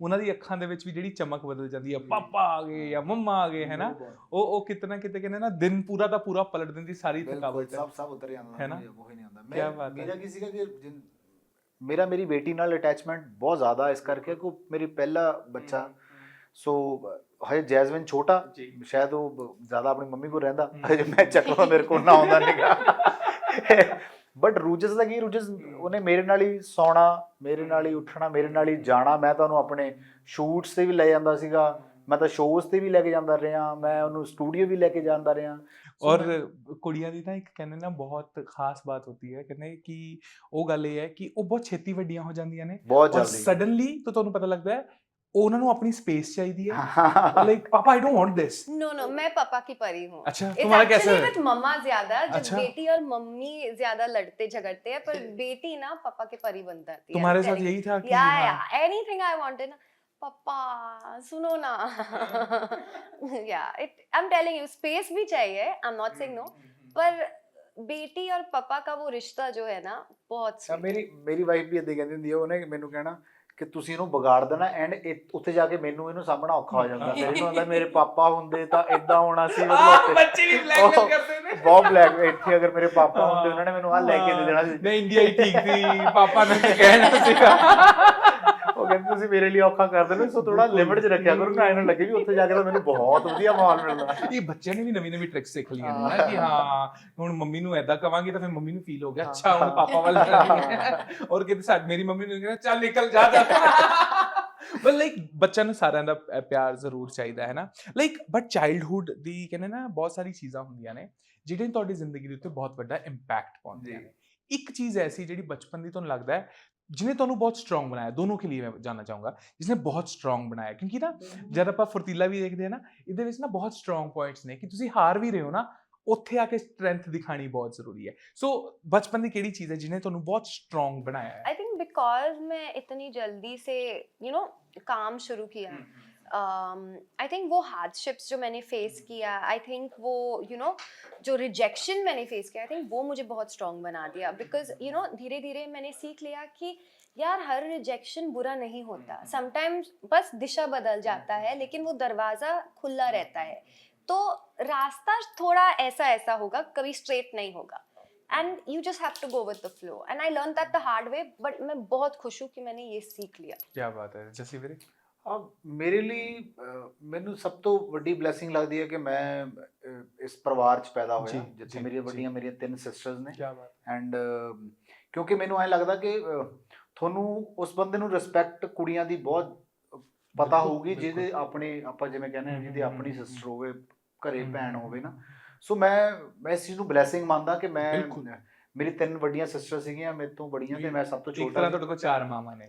ਉਹਨਾਂ ਦੀ ਅੱਖਾਂ ਦੇ ਵਿੱਚ ਵੀ ਜਿਹੜੀ ਚਮਕ ਬਦਲ ਜਾਂਦੀ ਹੈ। ਪਾਪਾ ਆ ਗਏ ਜਾਂ ਮੰਮਾ ਆ ਗਏ ਹੈ ਨਾ? ਉਹ ਉਹ ਕਿਤੇ ਨਾ ਕਿਤੇ ਕਹਿੰਦੇ ਨਾ ਦਿਨ ਪੂਰਾ ਦਾ ਪੂਰਾ ਪਲਟ ਦਿੰਦੀ ਸਾਰੀ ਥਕਾਵਟ ਸਭ ਸਭ ਉਤਰ ਜਾਂਦਾ ਹੈ ਨਾ? ਉਹ ਹੀ ਨਹੀਂ ਹੈ। ਮੇਰਾ ਕੀ ਸੀਗਾ ਕਿ ਜਿਨ- ਮੇਰਾ ਮੇਰੀ ਬੇਟੀ ਨਾਲ ਅਟੈਚਮੈਂਟ ਬਹੁਤ ਜ਼ਿਆਦਾ ਇਸ ਕਰਕੇ ਕਿ ਉਹ ਮੇਰੀ ਪਹਿਲਾ ਬੱਚਾ। ਸੋ ਹਜੇ ਜੈਸਮਿਨ ਛੋਟਾ ਸ਼ਾਇਦ ਉਹ ਜ਼ਿਆਦਾ ਆਪਣੀ ਮੰਮੀ ਕੋਲ ਰਹਿੰਦਾ। ਹਜੇ ਮੈਂ ਚੱਕਵਾ ਮੇਰੇ ਕੋਲ ਨਾ ਆਉਂਦਾ ਨਿਕਾ ਬਟ ਰੂਜਸ ਦਾ ਕੀ? ਰੂਜਸ ਉਹਨੇ ਮੇਰੇ ਨਾਲ ਹੀ ਸੌਣਾ ਮੇਰੇ ਨਾਲ ਹੀ ਉੱਠਣਾ ਮੇਰੇ ਨਾਲ ਹੀ ਜਾਣਾ। ਮੈਂ ਤਾਂ ਉਹਨੂੰ ਆਪਣੇ ਸ਼ੂਟਸ ਤੇ ਵੀ ਲੈ ਜਾਂਦਾ ਸੀਗਾ। ਮੈਂ ਤਾਂ ਸ਼ੋਜ਼ ਤੇ ਵੀ ਲੈ ਕੇ ਜਾਂਦਾ ਰਿਹਾ। ਮੈਂ ਉਹਨੂੰ ਸਟੂਡੀਓ ਵੀ ਲੈ ਕੇ ਜਾਂਦਾ ਰਿਹਾ। ਔਰ ਕੁੜੀਆਂ ਦੀ ਨਾ ਇੱਕ ਕਹਿੰਦੇ ਨਾ ਬਹੁਤ ਖਾਸ ਬਾਤ ਹੁੰਦੀ ਹੈ। ਕਹਿੰਦੇ ਕਿ ਉਹ ਗੱਲ ਇਹ ਹੈ ਕਿ ਉਹ ਬਹੁਤ ਛੇਤੀ ਵੱਡੀਆਂ ਹੋ ਜਾਂਦੀਆਂ ਨੇ ਬਹੁਤ ਜਲਦੀ ਸਡਨਲੀ ਤਾਂ ਤੁਹਾਨੂੰ ਪਤਾ ਲੱਗਦਾ ਹੈ ਉਹਨਾਂ ਨੂੰ ਆਪਣੀ ਸਪੇਸ ਚਾਹੀਦੀ ਹੈ like papa I don't want this no no मैं पापा की परी हूँ। अच्छा, तुम्हारा कैसा है? बट मम्मा ज़्यादा जब अच्छा। बेटी और मम्मी ज़्यादा लड़ते झगड़ते हैं पर बेटी ना पापा के परी बन जाती है। तुम्हारे साथ यही था कि या हाँ, या एनीथिंग आई वांटेड ना। पापा सुनो ना। या it I am telling you space भी चाहिए I am not saying no पर बेटी और पापा का वो रिश्ता जो है ना बहुत sweet है। ਮੇਰੀ ਮੇਰੀ ਵਾਈਫ ਵੀ ਇਦਾਂ ਕਹਿੰਦੀ ਹੁੰਦੀ ਆ ਉਹਨੇ ਮੈਨੂੰ ਕਹਿਣਾ ਕਿ ਤੁਸੀਂ ਇਹਨੂੰ ਬਿਗਾੜ ਦੇਣਾ ਐਂਡ ਉੱਥੇ ਜਾ ਕੇ ਮੈਨੂੰ ਇਹਨੂੰ ਸਾਹਮਣਾ ਔਖਾ ਹੋ ਜਾਂਦਾ। ਫਿਰ ਇਹਨੂੰ ਹੁੰਦਾ ਮੇਰੇ ਪਾਪਾ ਹੁੰਦੇ ਤਾਂ ਇਦਾਂ ਹੋਣਾ ਸੀ ਬੱਚੇ ਵੀ ਬਲੈਕਮੇਲ ਕਰਦੇ ਨੇ। ਬਹੁਤ ਬਲੈਕ ਇੱਥੇ ਅਗਰ ਮੇਰੇ ਪਾਪਾ ਹੁੰਦੇ ਉਹਨਾਂ ਨੇ ਮੈਨੂੰ ਆ ਲੈ ਕੇ ਦੇ ਦੇਣਾ ਸੀ। ਨਹੀਂ ਇੰਡੀਆ ਹੀ ਠੀਕ ਸੀ ਪਾਪਾ ਨੇ ਕਹਿਣਾ ਸੀਗਾ। ਉਹ ਕਹਿੰਦੇ ਤੁਸੀਂ ਮੇਰੇ ਲਈ ਔਖਾ ਕਰ ਦੇਣਾ ਸੋ ਥੋੜਾ ਲਿਮਿਟ 'ਚ ਰੱਖਿਆ ਕਰੋ ਨਾ ਇਹਨਾਂ ਲੱਗੇ ਵੀ ਉੱਥੇ ਜਾ ਕੇ ਤਾਂ ਮੈਨੂੰ ਬਹੁਤ ਵਧੀਆ ਮਾਹੌਲ ਮਿਲਦਾ। ਇਹ ਬੱਚਿਆਂ ਨੇ ਵੀ ਨਵੀਂ ਨਵੀਂ ਟ੍ਰਿਕਸ ਸਿੱਖ ਲਈਆਂ ਨੇ ਨਾ ਕਿ ਹਾਂ ਹੁਣ ਮੰਮੀ ਨੂੰ ਐਦਾਂ ਕਵਾਂਗੇ ਤਾਂ ਫਿਰ ਮੰਮੀ ਨੂੰ ਫੀਲ ਹੋ ਗਿਆ ਅੱਛਾ ਹੁਣ ਪਾਪਾ ਵੱਲ ਔਰ ਕਿਤੇ ਸਾਡ ਮੇਰੀ ਮੰਮੀ ਨੂੰ ਕਹਿੰਦਾ ਚੱਲ ਨਿਕਲ ਜਾ ਜਾ। ਬਟ ਲਾਈਕ ਬੱਚਿਆਂ ਨੂੰ ਸਾਰਿਆਂ ਦਾ ਪਿਆਰ ਜ਼ਰੂਰ ਚਾਹੀਦਾ ਹੈ ਨਾ? ਲਾਈਕ ਬਟ ਚਾਈਲਡਹੂਡ ਦੀ ਕਹਿੰਦੇ ਨਾ ਬਹੁਤ ਸਾਰੀ ਚੀਜ਼ਾਂ ਹੁੰਦੀਆਂ ਨੇ ਜਿਹੜੀਆਂ ਤੁਹਾਡੀ ਜ਼ਿੰਦਗੀ ਦੇ ਉੱਤੇ ਬਹੁਤ ਵੱਡਾ ਇੰਪੈਕਟ ਪਾਉਂਦੀਆਂ। ਨੇ। ਇੱਕ ਚੀਜ਼ ਐਸੀ ਜਿਹੜੀ ਬਚਪਨ ਦੀ ਤੁਹਾਨੂੰ ਲੱਗਦਾ ਹੈ ਜਿਹਨੇ ਤੁਹਾਨੂੰ ਬਹੁਤ ਸਟਰੋਂਗ ਬਣਾਇਆ ਦੋਨੋਂ ਕੇ ਲਈ ਮੈਂ ਜਾਨਣਾ ਚਾਹੂੰਗਾ ਜਿਸਨੇ ਬਹੁਤ ਸਟਰੋਂਗ ਬਣਾਇਆ ਕਿਉਂਕਿ ਨਾ ਜਦ ਆਪਾਂ ਫੁਰਤੀਲਾ ਵੀ ਦੇਖਦੇ ਆ ਨਾ ਇਹਦੇ ਵਿੱਚ ਨਾ ਬਹੁਤ ਸਟਰੋਂਗ ਪੁਆਇੰਟਸ ਨੇ ਕਿ ਤੁਸੀਂ ਹਾਰ ਵੀ ਰਹੇ ਹੋ ਨਾ ਉੱਥੇ ਆ ਕੇ ਸਟਰੈਂਥ ਦਿਖਾਣੀ ਬਹੁਤ ਜ਼ਰੂਰੀ ਹੈ ਸੋ ਬਚਪਨ ਦੀ ਕਿਹੜੀ ਚੀਜ਼ ਹੈ ਜਿਹਨੇ ਤੁਹਾਨੂੰ ਬਹੁਤ ਸਟਰੋਂਗ ਬਣਾਇਆ ਹੈ आई थिंक बिकॉज मैं इतनी जल्दी से यू नो काम शुरू किया Um, आई थिंक वो हार्डशिप्स जो मैंने फेस hmm. किया आई थिंक वो यू नो जो रिजेक्शन मैंने फेस किया आई थिंक वो मुझे बहुत स्ट्रॉन्ग बना दिया। बिकॉज़ यू नो धीरे धीरे मैंने सीख लिया कि यार हर रिजेक्शन बुरा नहीं होता। hmm. समटाइम्स बस दिशा बदल जाता hmm. है लेकिन वो दरवाज़ा खुला रहता है। तो रास्ता थोड़ा ऐसा ऐसा होगा कभी स्ट्रेट नहीं होगा। And you just have to go with the flow and I learn that the hard way but मैं बहुत खुश हूँ कि मैंने ये सीख लिया। क्या बात है जैसी ਆ ਮੇਰੇ ਲਈ ਮੈਨੂੰ ਸਭ ਤੋਂ ਵੱਡੀ ਬਲੇਸਿੰਗ ਲੱਗਦੀ ਹੈ ਕਿ ਮੈਂ ਇਸ ਪਰਿਵਾਰ 'ਚ ਪੈਦਾ ਹੋਇਆ ਜਿੱਥੇ ਮੇਰੀਆਂ। ਵੱਡੀਆਂ ਮੇਰੀਆਂ ਤਿੰਨ ਸਿਸਟਰਸ ਨੇ ਐਂਡ ਕਿਉਂਕਿ ਮੈਨੂੰ ਐ ਲੱਗਦਾ ਕਿ ਤੁਹਾਨੂੰ ਉਸ ਬੰਦੇ ਨੂੰ ਰਿਸਪੈਕਟ ਕੁੜੀਆਂ ਦੀ ਬਹੁਤ ਪਤਾ ਹੋਊਗੀ ਜਿਹਦੇ। ਆਪਣੇ ਆਪਾਂ ਜਿਵੇਂ ਕਹਿੰਦੇ ਹਾਂ ਜਿਹਦੀ ਆਪਣੀ ਸਿਸਟਰ ਹੋਵੇ ਘਰੇ ਭੈਣ ਹੋਵੇ ਨਾ ਸੋ ਮੈਂ ਮੈਂ ਇਸ ਚੀਜ਼ ਨੂੰ ਬਲੇਸਿੰਗ ਮੰਨਦਾ ਕਿ ਮੈਂ। ਮੇਰੀ ਤਿੰਨ ਵੱਡੀਆਂ ਸਿਸਟਰ ਸੀਗੀਆਂ ਮੇਰੇ ਤੋਂ ਬੜੀਆਂ ਤੇ ਮੈਂ ਸਭ ਤੋਂ ਇੱਕ ਛੋਟਾ ਤਰ੍ਹਾਂ ਸੀ। ਤੁਹਾਡੇ ਕੋਲ ਚਾਰ ਮਾਮਾ ਨੇ